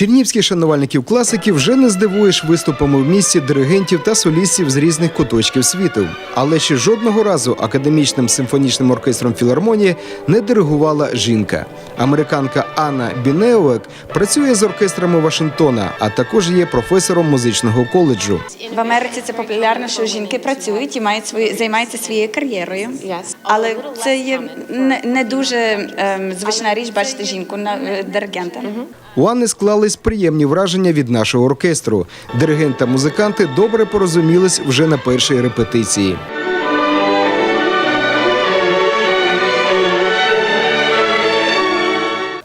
Чернівських шанувальників класики вже не здивуєш виступами в місті диригентів та солістів з різних куточків світу. Але ще жодного разу академічним симфонічним оркестром філармонії не диригувала жінка. Американка Анна Бінеовек працює з оркестрами Вашингтона, а також є професором музичного коледжу. В Америці це популярно, що жінки працюють і мають свої займаються своєю кар'єрою. Але це є не, не дуже ем, звична річ бачити жінку на е, диригента. У Анни склались приємні враження від нашого оркестру. Диригент та музиканти добре порозумілись вже на першій репетиції.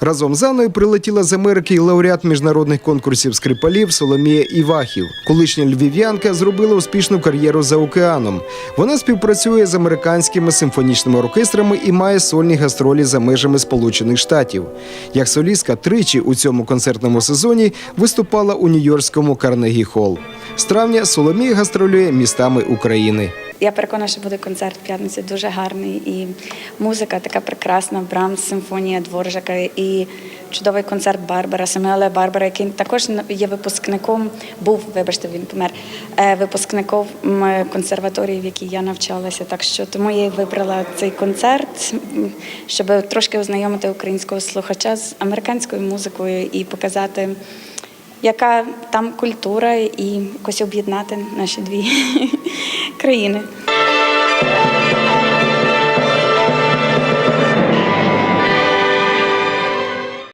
Разом з Анною прилетіла з Америки і лауреат міжнародних конкурсів скрипалів Соломія Івахів. Колишня львів'янка зробила успішну кар'єру за океаном. Вона співпрацює з американськими симфонічними оркестрами і має сольні гастролі за межами Сполучених Штатів. Як солістка тричі у цьому концертному сезоні виступала у Нью-Йоркському Карнегі Холл. З травня Соломія гастролює містами України. Я переконана, що буде концерт в п'ятницю дуже гарний. І музика така прекрасна, Брамс, симфонія Дворжака і чудовий концерт Барбара, Самуела Барбара, який також є випускником, був, вибачте, він помер, е, випускником консерваторії, в якій я навчалася. Так що тому я вибрала цей концерт, щоб трошки ознайомити українського слухача з американською музикою і показати. Яка там культура і якось об'єднати наші дві країни.